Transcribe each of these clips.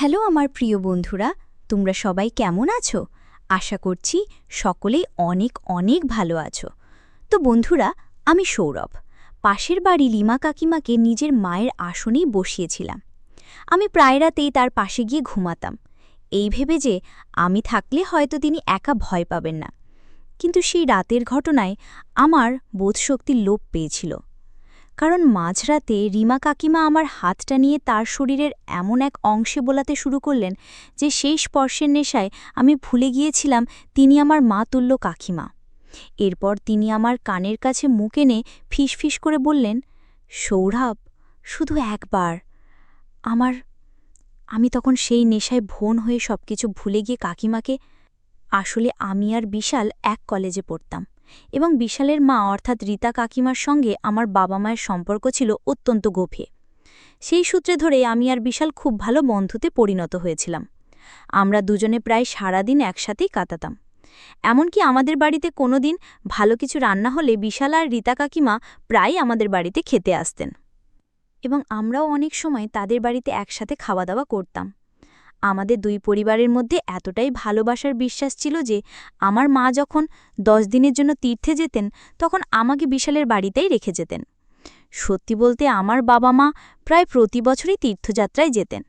Hello, আমার প্রিয় বন্ধুরা, তোমরা সবাই কেমন আছো? আশা করছি সকলেই অনেক অনেক ভালো আছো। তো বন্ধুরা, আমি সৌরভ। পাশের বাড়ি লিমা কাকিমাকে নিজের মায়ের আসনেই বসিয়েছিলাম। আমি প্রায় রাতেই তার পাশে গিয়ে ঘুমাতাম। এই ভেবে যে আমি থাকলে হয়তো তিনি একা ভয় পাবেন না। কিন্তু সেই রাতের ঘটনায় আমার বোধশক্তির লোপ পেয়েছিল। কারণ মাঝরাতে রিমা কাকিমা আমার হাতটা নিয়ে তার শরীরের এমন এক অংশে বোলাতে শুরু করলেন যে সেই স্পর্শের নেশায় আমি ভুলে গিয়েছিলাম তিনি আমার মা তুল্য কাকিমা। এরপর তিনি আমার কানের কাছে মুখ এনে ফিসফিস করে বললেন, সৌরভ, শুধু একবার। আমার, আমি তখন সেই নেশায় ভোন হয়ে সবকিছু ভুলে গিয়ে কাকিমাকে, আসলে আমি আর বিশাল এক কলেজে পড়তাম। এবং বিশালের মা অর্থাৎ রীতা কাকিমার সঙ্গে আমার বাবা মায়ের সম্পর্ক ছিল অত্যন্ত গভীর। সেই সূত্রে ধরে আমি আর বিশাল খুব ভালো বন্ধুতে পরিণত হয়েছিলাম। আমরা দুজনে প্রায় সারাদিন একসাথেই কাটাতাম। এমনকি আমাদের বাড়িতে কোনো দিন ভালো কিছু রান্না হলে বিশাল আর রীতা কাকিমা প্রায় আমাদের বাড়িতে খেতে আসতেন। এবং আমরাও অনেক সময় তাদের বাড়িতে একসাথে খাওয়া দাওয়া করতাম। আমাদের দুই পরিবারের মধ্যে এতটাই ভালোবাসার বিশ্বাস ছিল যে, আমার মা যখন দশ দিনের জন্য তীর্থে যেতেন, তখন আমাকে বিশালের বাড়িতেই রেখে যেতেন। সত্যি বলতে আমার বাবা মা প্রায় প্রতি বছরই তীর্থযাত্রায় যেতেন।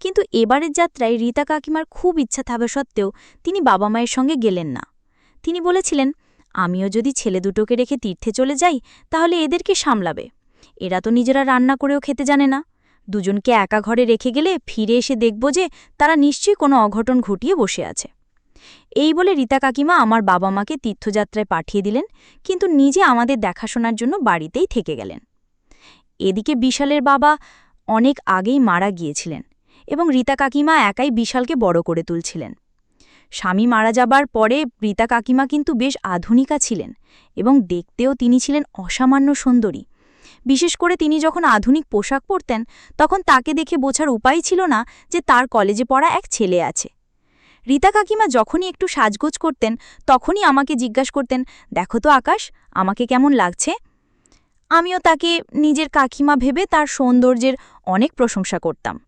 কিন্তু এবারের যাত্রায় রীতা কাকিমার খুব ইচ্ছা থাকা সত্ত্বেও তিনি বাবা মায়ের সঙ্গে গেলেন না। তিনি বলেছিলেন, আমিও যদি ছেলে দুটোকে রেখে তীর্থে চলে যাই, তাহলে এদেরকে সামলাবে। এরা তো নিজেরা রান্না করেও খেতে জানে না। দুজনকে একা ঘরে রেখে গেলে ফিরে এসে দেখব যে তারা নিশ্চয়ই কোনো অঘটন ঘটিয়ে বসে আছে। এই বলে রীতা কাকিমা আমার বাবা মাকে তীর্থযাত্রায় পাঠিয়ে দিলেন, কিন্তু নিজে আমাদের দেখাশোনার জন্য বাড়িতেই থেকে গেলেন। এদিকে বিশালের বাবা অনেক আগেই মারা গিয়েছিলেন এবং রীতা কাকিমা একাই বিশালকে বড় করে তুলছিলেন। স্বামী মারা যাবার পরে রীতা কাকিমা কিন্তু বেশ আধুনিকা ছিলেন এবং দেখতেও তিনি ছিলেন অসামান্য সুন্দরী। বিশেষ করে তিনি যখন আধুনিক পোশাক পরতেন, তখন তাকে দেখে বোঝার উপায় ছিল না যে তার কলেজে পড়া এক ছেলে আছে। রীতা কাকিমা যখনই একটু সাজগোজ করতেন, তখনই আমাকে জিজ্ঞাসা করতেন, দেখো তো আকাশ, আমাকে কেমন লাগছে? আমিও তাকে নিজের কাকিমা ভেবে তার সৌন্দর্যের অনেক প্রশংসা করতাম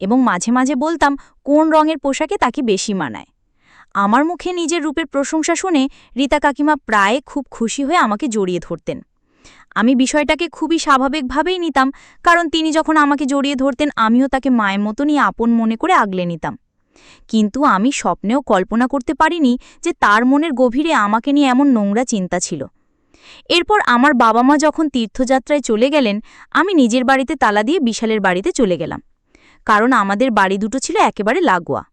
এবং মাঝে মাঝে বলতাম, কোন রঙের পোশাকে তাকে বেশি মানায়? আমার মুখে নিজের রূপের প্রশংসা শুনে রীতা কাকিমা প্রায় খুব খুশি হয়ে আমাকে জড়িয়ে ধরতেন। আমি বিষয়টাকে খুবই স্বাভাবিকভাবেই নিতাম, কারণ তিনি যখন আমাকে জড়িয়ে ধরতেন, আমিও তাকে মায়ের মতনই আপন মনে করে আগলে নিতাম। কিন্তু আমি স্বপ্নেও কল্পনা করতে পারিনি যে তার মনের গভীরে আমাকে নিয়ে এমন নোংরা চিন্তা ছিল। এরপর আমার বাবা মা যখন তীর্থযাত্রায় চলে গেলেন, আমি নিজের বাড়িতে তালা দিয়ে বিশালের বাড়িতে চলে গেলাম। কারণ আমাদের বাড়ি দুটো ছিল একেবারে লাগোয়া।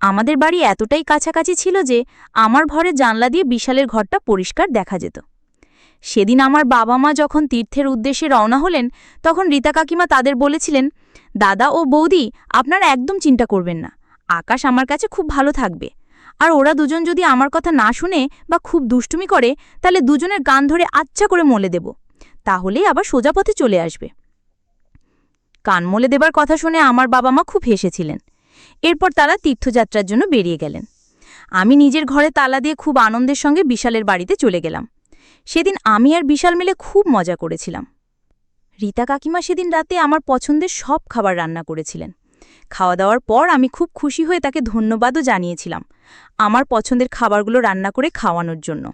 আমাদের বাড়ি এতটাই কাছাকাছি ছিল যে, আমার ঘরে জানলা দিয়ে বিশালের ঘরটা পরিষ্কার দেখা যেত। সেদিন আমার বাবা মা যখন তীর্থের উদ্দেশ্যে রওনা হলেন, তখন রীতা কাকিমা তাদের বলেছিলেন, দাদা ও বৌদি, আপনারা একদম চিন্তা করবেন না, আকাশ আমার কাছে খুব ভালো থাকবে। আর ওরা দুজন যদি আমার কথা না শুনে বা খুব দুষ্টুমি করে, তাহলে দুজনের গান ধরে আচ্ছা করে মলে দেব, তাহলেই আবার সোজা পথে চলে আসবে। কান মলে দেবার কথা শুনে আমার বাবা মা খুব হেসেছিলেন। এরপর তারা তীর্থযাত্রার জন্য বেরিয়ে গেলেন। আমি নিজের ঘরে তালা দিয়ে খুব আনন্দের সঙ্গে বিশালের বাড়িতে চলে গেলাম। সেদিন আমি আর বিশাল মিলে খুব মজা করেছিলাম। রীতা কাকিমা সেদিন রাতে আমার পছন্দের সব খাবার রান্না করেছিলেন। খাওয়া দাওয়ার পর আমি খুব খুশি হয়ে তাকে ধন্যবাদও জানিয়েছিলাম আমার পছন্দের খাবারগুলো রান্না করে খাওয়ানোর জন্য।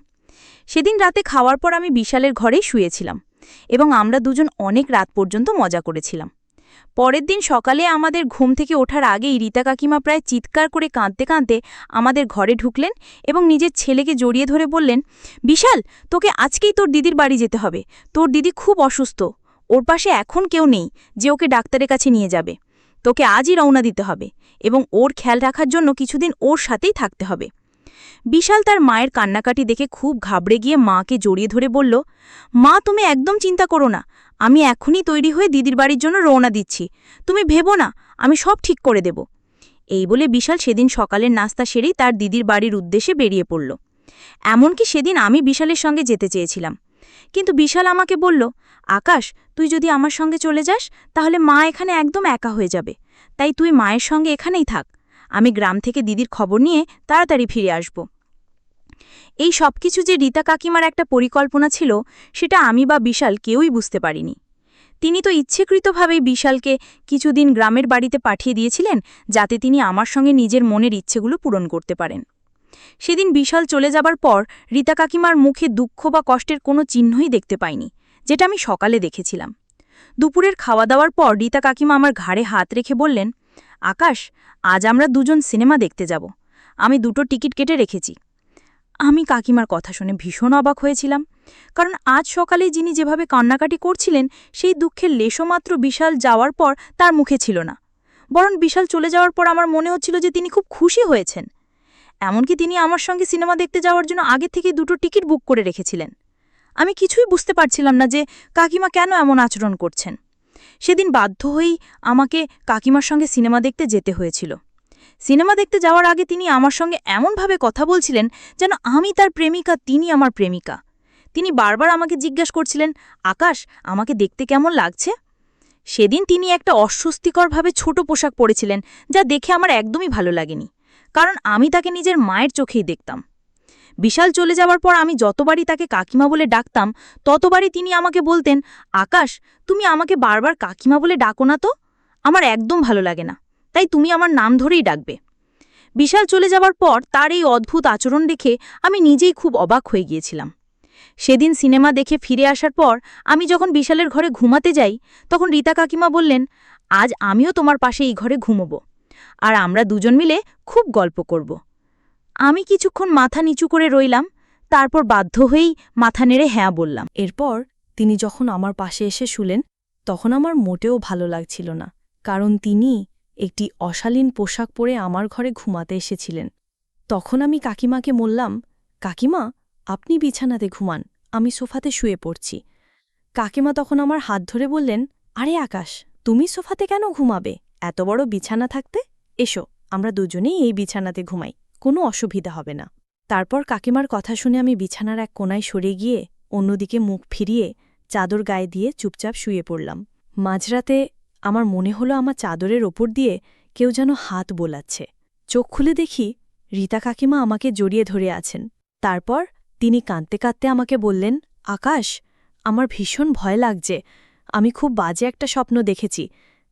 সেদিন রাতে খাওয়ার পর আমি বিশালের ঘরেই শুয়েছিলাম এবং আমরা দুজন অনেক রাত পর্যন্ত মজা করেছিলাম। পরের দিন সকালে আমাদের ঘুম থেকে ওঠার আগেই রীতা কাকিমা প্রায় চিৎকার করে কাঁদতে কাঁদতে আমাদের ঘরে ঢুকলেন এবং নিজের ছেলেকে জড়িয়ে ধরে বললেন, বিশাল, তোকে আজকেই তোর দিদির বাড়ি যেতে হবে। তোর দিদি খুব অসুস্থ। ওর পাশে এখন কেউ নেই যে ওকে ডাক্তারের কাছে নিয়ে যাবে। তোকে আজই রওনা দিতে হবে এবং ওর খেয়াল রাখার জন্য কিছুদিন ওর সাথেই থাকতে হবে বিশাল তার মায়ের কান্নাকাটি দেখে খুব ঘাবড়ে গিয়ে মাকে জড়িয়ে ধরে বলল, মা, তুমি একদম চিন্তা করো না। আমি এখনই তৈরি হয়ে দিদির বাড়ির জন্য রওনা দিচ্ছি। তুমি ভেবো না, আমি সব ঠিক করে দেব। এই বলে বিশাল সেদিন সকালের নাস্তা সেরেই তার দিদির বাড়ির উদ্দেশ্যে বেরিয়ে পড়ল। এমনকি সেদিন আমি বিশালের সঙ্গে যেতে চেয়েছিলাম। কিন্তু বিশাল আমাকে বলল, আকাশ, তুই যদি আমার সঙ্গে চলে যাস, তাহলে মা এখানে একদম একা হয়ে যাবে। তাই তুই মায়ের সঙ্গে এখানেই থাক। আমি গ্রাম থেকে দিদির খবর নিয়ে তাড়াতাড়ি ফিরে আসব। এই সব কিছু যে রীতা কাকিমার একটা পরিকল্পনা ছিল, সেটা আমি বা বিশাল কেউই বুঝতে পারিনি। তিনি তো ইচ্ছেকৃতভাবেই বিশালকে কিছুদিন গ্রামের বাড়িতে পাঠিয়ে দিয়েছিলেন, যাতে তিনি আমার সঙ্গে নিজের মনের ইচ্ছেগুলো পূরণ করতে পারেন। সেদিন বিশাল চলে যাবার পর রীতা কাকিমার মুখে দুঃখ বা কষ্টের কোনো চিহ্নই দেখতে পাইনি, যেটা আমি সকালে দেখেছিলাম। দুপুরের খাওয়া দাওয়ার পর রীতা কাকিমা আমার ঘাড়ে হাত রেখে বললেন, আকাশ, আজ আমরা দুজন সিনেমা দেখতে যাব। আমি দুটো টিকিট কেটে রেখেছি। আমি কাকিমার কথা শুনে ভীষণ অবাক হয়েছিলাম, কারণ আজ সকালে যিনি যেভাবে কান্নাকাটি করছিলেন, সেই দুঃখের লেশমাত্র বিশাল যাওয়ার পর তার মুখে ছিল না। বরং বিশাল চলে যাওয়ার পর আমার মনে হচ্ছিল যে তিনি খুব খুশি হয়েছেন। এমনকি তিনি আমার সঙ্গে সিনেমা দেখতে যাওয়ার জন্য আগে থেকেই দুটো টিকিট বুক করে রেখেছিলেন। আমি কিছুই বুঝতে পারছিলাম না যে কাকিমা কেন এমন আচরণ করছেন। সেদিন বাধ্য হয়েই আমাকে কাকিমার সঙ্গে সিনেমা দেখতে যেতে হয়েছিল। সিনেমা দেখতে যাওয়ার আগে তিনি আমার সঙ্গে এমনভাবে কথা বলছিলেন যেন আমি তার প্রেমিকা, তিনি আমার প্রেমিকা। তিনি বারবার আমাকে জিজ্ঞাসা করছিলেন, আকাশ, আমাকে দেখতে কেমন লাগছে? সেদিন তিনি একটা অস্বস্তিকরভাবে ছোট পোশাক পরেছিলেন, যা দেখে আমার একদমই ভালো লাগেনি, কারণ আমি তাকে নিজের মায়ের চোখেই দেখতাম। বিশাল চলে যাওয়ার পর আমি যতবারই তাকে কাকিমা বলে ডাকতাম, ততবারই তিনি আমাকে বলতেন, আকাশ, তুমি আমাকে বারবার কাকিমা বলে ডাকো না তো? আমার একদম ভালো লাগে না। তাই তুমি আমার নাম ধরেই ডাকবে। বিশাল চলে যাওয়ার পর তার এই অদ্ভুত আচরণ দেখে আমি নিজেই খুব অবাক হয়ে গিয়েছিলাম। সেদিন সিনেমা দেখে ফিরে আসার পর আমি যখন বিশালের ঘরে ঘুমাতে যাই, তখন রীতা কাকিমা বললেন, আজ আমিও তোমার পাশে এই ঘরে ঘুমোব আর আমরা দুজন মিলে খুব গল্প করব। আমি কিছুক্ষণ মাথা নিচু করে রইলাম, তারপর বাধ্য হয়েই মাথা নেড়ে হ্যাঁ বললাম। এরপর তিনি যখন আমার পাশে এসে শুলেন, তখন আমার মোটেও ভালো লাগছিল না, কারণ তিনি একটি অশালীন পোশাক পরে আমার ঘরে ঘুমাতে এসেছিলেন। তখন আমি কাকিমাকে বললাম, কাকিমা, আপনি বিছানাতে ঘুমান, আমি সোফাতে শুয়ে পড়ছি। কাকিমা তখন আমার হাত ধরে বললেন, আরে আকাশ, তুমি সোফাতে কেন ঘুমাবে? এত বড় বিছানা থাকতে? এসো, আমরা দুজনেই এই বিছানাতে ঘুমাই, কোনো অসুবিধা হবে না। তারপর কাকিমার কথা শুনে আমি বিছানার এক কোনায় সরে গিয়ে অন্যদিকে মুখ ফিরিয়ে চাদর গায়ে দিয়ে চুপচাপ শুয়ে পড়লাম। মাঝরাতে আমার মনে হলো আমার চাদরের ওপর দিয়ে কেউ যেন হাত বোলাচ্ছে। চোখ খুলে দেখি রীতা কাকিমা আমাকে জড়িয়ে ধরে আছেন। তারপর তিনি কাঁদতে কাঁদতে আমাকে বললেন, আকাশ, আমার ভীষণ ভয় লাগছে। আমি খুব বাজে একটা স্বপ্ন দেখেছি,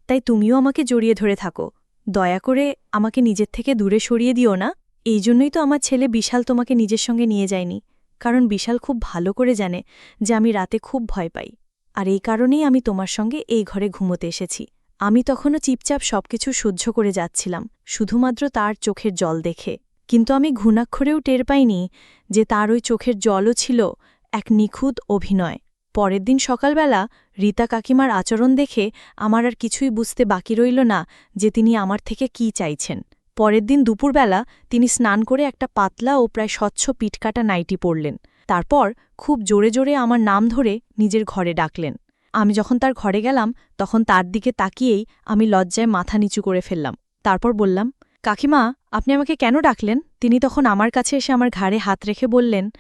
তাই তুমিও আমাকে জড়িয়ে ধরে থাকো। দয়া করে আমাকে নিজের থেকে দূরে সরিয়ে দিও না। এই জন্যই তো আমার ছেলে বিশাল তোমাকে নিজের সঙ্গে নিয়ে যায়নি, কারণ বিশাল খুব ভালো করে জানে যে আমি রাতে খুব ভয় পাই। আর এই কারণেই আমি তোমার সঙ্গে এই ঘরে ঘুমোতে এসেছি। আমি তখনও চিপচাপ সবকিছু সহ্য করে যাচ্ছিলাম, শুধুমাত্র তার চোখের জল দেখে। কিন্তু আমি ঘুণাক্ষরেও টের পাইনি যে তার ওই চোখের জলও ছিল এক নিখুঁত অভিনয়। পরের দিন সকালবেলা রীতা কাকিমার আচরণ দেখে আমার আর কিছুই বুঝতে বাকি রইল না যে তিনি আমার থেকে কি চাইছেন। পরের দিন দুপুরবেলা তিনি স্নান করে একটা পাতলা ও প্রায় স্বচ্ছ পিটকাটা নাইটি পরলেন। তারপর খুব জোরে জোরে আমার নাম ধরে নিজের ঘরে ডাকলেন। আমি যখন তার ঘরে গেলাম, তখন তার দিকে তাকিয়েই আমি লজ্জায় মাথা নিচু করে ফেললাম। তারপর বললাম, কাকিমা, আপনি আমাকে কেন ডাকলেন? তিনি তখন আমার কাছে এসে আমার ঘাড়ে হাত রেখে বললেন,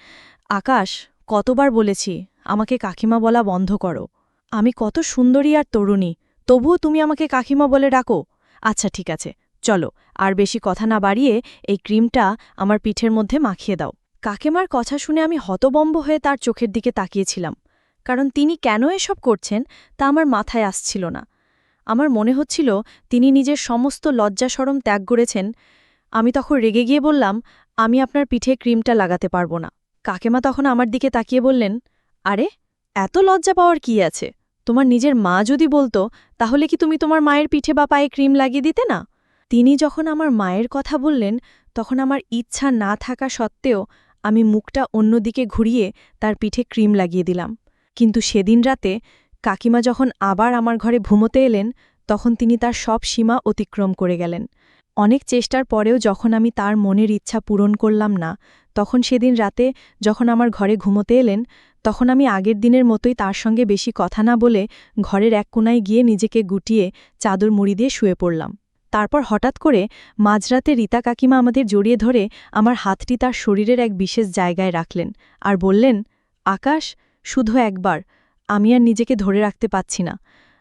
আকাশ, কতবার বলেছি, আমাকে কাকিমা বলা বন্ধ করো। আমি কত সুন্দরী আর তরুণী, তবুও তুমি আমাকে কাকিমা বলে ডাকো। আচ্ছা ঠিক আছে, চলো, আর বেশি কথা না বাড়িয়ে এই ক্রিমটা আমার পিঠের মধ্যে মাখিয়ে দাও। কাকেমার কথা শুনে আমি হতবম্ব হয়ে তার চোখের দিকে তাকিয়েছিলাম, কারণ তিনি কেন এসব করছেন তা আমার মাথায় আসছিল না। আমার মনে হচ্ছিল তিনি নিজের সমস্ত লজ্জা সরম ত্যাগ করেছেন। আমি তখন রেগে গিয়ে বললাম, আমি আপনার পিঠে ক্রিমটা লাগাতে পারব না। কাকেমা তখন আমার দিকে তাকিয়ে বললেন, আরে, এত লজ্জা পাওয়ার কি আছে? তোমার নিজের মা যদি বলতো, তাহলে কি তুমি তোমার মায়ের পিঠে বা পায়ে ক্রিম লাগিয়ে দিতে না? তিনি যখন আমার মায়ের কথা বললেন, তখন আমার ইচ্ছা না থাকা সত্ত্বেও আমি মুখটা অন্যদিকে ঘুরিয়ে তার পিঠে ক্রিম লাগিয়ে দিলাম। কিন্তু সেদিন রাতে কাকিমা যখন আবার আমার ঘরে ঘুমোতে এলেন, তখন তিনি তার সব সীমা অতিক্রম করে গেলেন। অনেক চেষ্টার পরেও যখন আমি তার মনের ইচ্ছা পূরণ করলাম না, তখন সেদিন রাতে যখন আমার ঘরে ঘুমোতে এলেন, তখন আমি আগের দিনের মতোই তার সঙ্গে বেশি কথা না বলে ঘরের এক কোনায় গিয়ে নিজেকে গুটিয়ে চাদর মুড়ি দিয়ে শুয়ে পড়লাম। তারপর হঠাৎ করে মাঝরাতে রীতা কাকিমা আমাদের জড়িয়ে ধরে আমার হাতটি তার শরীরের এক বিশেষ জায়গায় রাখলেন আর বললেন, আকাশ, শুধু একবার, আমি আর নিজেকে ধরে রাখতে পাচ্ছি না।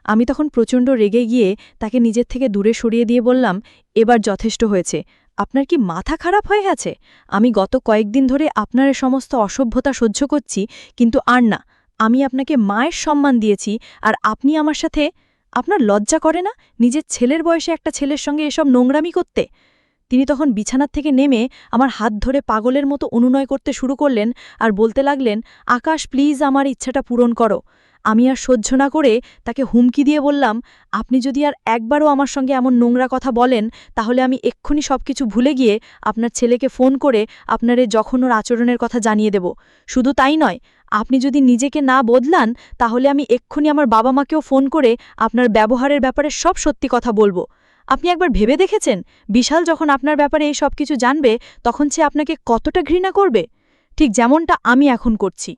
আমি তখন প্রচণ্ড রেগে গিয়ে তাকে নিজের থেকে দূরে সরিয়ে দিয়ে বললাম, এবার যথেষ্ট হয়েছে। আপনার কি মাথা খারাপ হয়ে গেছে? আমি গত কয়েকদিন ধরে আপনার সমস্ত অসভ্যতা সহ্য করছি, কিন্তু আর না, আমি আপনাকে মায়ের সম্মান দিয়েছি আর আপনি আমার সাথে আপনার লজ্জা করে না? নিজের ছেলের বয়সে একটা ছেলের সঙ্গে এসব নোংরামি করতে? তিনি তখন বিছানার থেকে নেমে আমার হাত ধরে পাগলের মতো অনুনয় করতে শুরু করলেন আর বলতে লাগলেন, আকাশ, প্লিজ আমার ইচ্ছাটা পূরণ করো। আমি আর সহ্য না করে তাকে হুমকি দিয়ে বললাম, আপনি যদি আর একবারও আমার সঙ্গে এমন নোংরা কথা বলেন, তাহলে আমি এক্ষুনি সবকিছু ভুলে গিয়ে আপনার ছেলেকে ফোন করে আপনার এ যখন ওর আচরণের কথা জানিয়ে দেব। শুধু তাই নয় আপনি যদি নিজেকে না বদলান, তাহলে আমি এক্ষুনি আমার বাবা মাকেও ফোন করে আপনার ব্যবহারের ব্যাপারে সব সত্যি কথা বলব। আপনি একবার ভেবে দেখেছেন? বিশাল যখন আপনার ব্যাপারে এই সব কিছু জানবে, তখন সে আপনাকে কতটা ঘৃণা করবে? ঠিক যেমনটা আমি এখন করছি।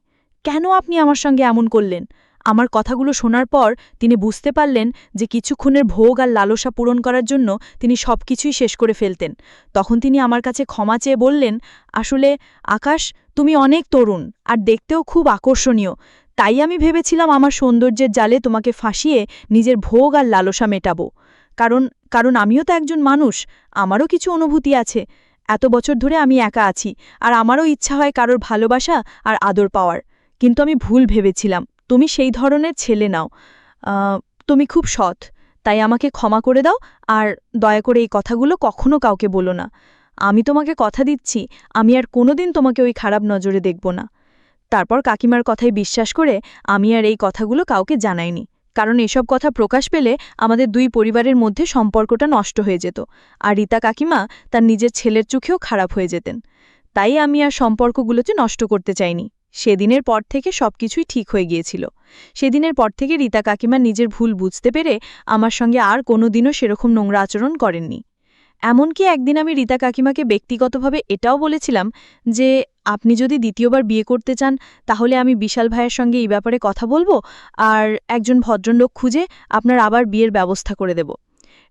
কেন আপনি আমার সঙ্গে এমন করলেন? আমার কথাগুলো শোনার পর তিনি বুঝতে পারলেন যে কিছুক্ষণের ভোগ আর লালসা পূরণ করার জন্য তিনি সব কিছুই শেষ করে ফেলতেন। তখন তিনি আমার কাছে ক্ষমা চেয়ে বললেন, আসলে আকাশ তুমি অনেক তরুণ আর দেখতেও খুব আকর্ষণীয়। তাই আমি ভেবেছিলাম আমার সৌন্দর্যের জালে তোমাকে ফাঁসিয়ে নিজের ভোগ আর লালসা মেটাবো। কারণ কারণ আমিও তো একজন মানুষ, আমারও কিছু অনুভূতি আছে। এত বছর ধরে আমি একা আছি আর আমারও ইচ্ছা হয় কারোর ভালোবাসা আর আদর পাওয়ার। কিন্তু আমি ভুল ভেবেছিলাম, তুমি সেই ধরনের ছেলে নাও। তুমি খুব সৎ, তাই আমাকে ক্ষমা করে দাও আর দয়া করে এই কথাগুলো কখনো কাউকে বলো না। আমি তোমাকে কথা দিচ্ছি, আমি আর কোনোদিন তোমাকে ওই খারাপ নজরে দেখব না। তারপর কাকিমার কথায় বিশ্বাস করে আমি আর এই কথাগুলো কাউকে জানাইনি, কারণ এসব কথা প্রকাশ পেলে আমাদের দুই পরিবারের মধ্যে সম্পর্কটা নষ্ট হয়ে যেত, আর রীতা কাকিমা তার নিজের ছেলের চোখেও খারাপ হয়ে যেতেন। তাই আমি আর সম্পর্কগুলোতে নষ্ট করতে চাইনি, সেদিনের পর থেকে সবকিছুই ঠিক হয়ে গিয়েছিল। সেদিনের পর থেকে রীতা কাকিমা নিজের ভুল বুঝতে পেরে আমার সঙ্গে আর কোনোদিনও সেরকম নোংরা আচরণ করেননি। এমনকি একদিন আমি রীতা কাকিমাকে ব্যক্তিগতভাবে এটাও বলেছিলাম যে, আপনি যদি দ্বিতীয়বার বিয়ে করতে চান, তাহলে আমি বিশাল ভাইয়ের সঙ্গে এই ব্যাপারে কথা বলব আর একজন ভদ্রলোক খুঁজে আপনার আবার বিয়ের ব্যবস্থা করে দেব।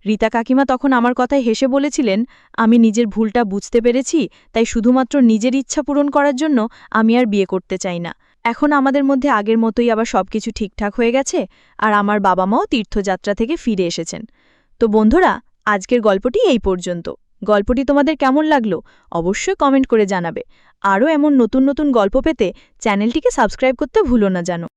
রীতা কাকিমা তখন আমার কথায় হেসে বলেছিলেন, আমি নিজের ভুলটা বুঝতে পেরেছি, তাই শুধুমাত্র নিজের ইচ্ছা পূরণ করার জন্য আমি আর বিয়ে করতে চাই না। এখন আমাদের মধ্যে আগের মতোই আবার সবকিছু ঠিকঠাক হয়ে গেছে, আর আমার বাবা মাও তীর্থযাত্রা থেকে ফিরে এসেছেন। তো বন্ধুরা আজকের গল্পটি এই পর্যন্ত। গল্পটি তোমাদের কেমন লাগল অবশ্যই কমেন্ট করে জানাবে। আরও এমন নতুন নতুন গল্প পেতে চ্যানেলটিকে সাবস্ক্রাইব করতে ভুলো না জানো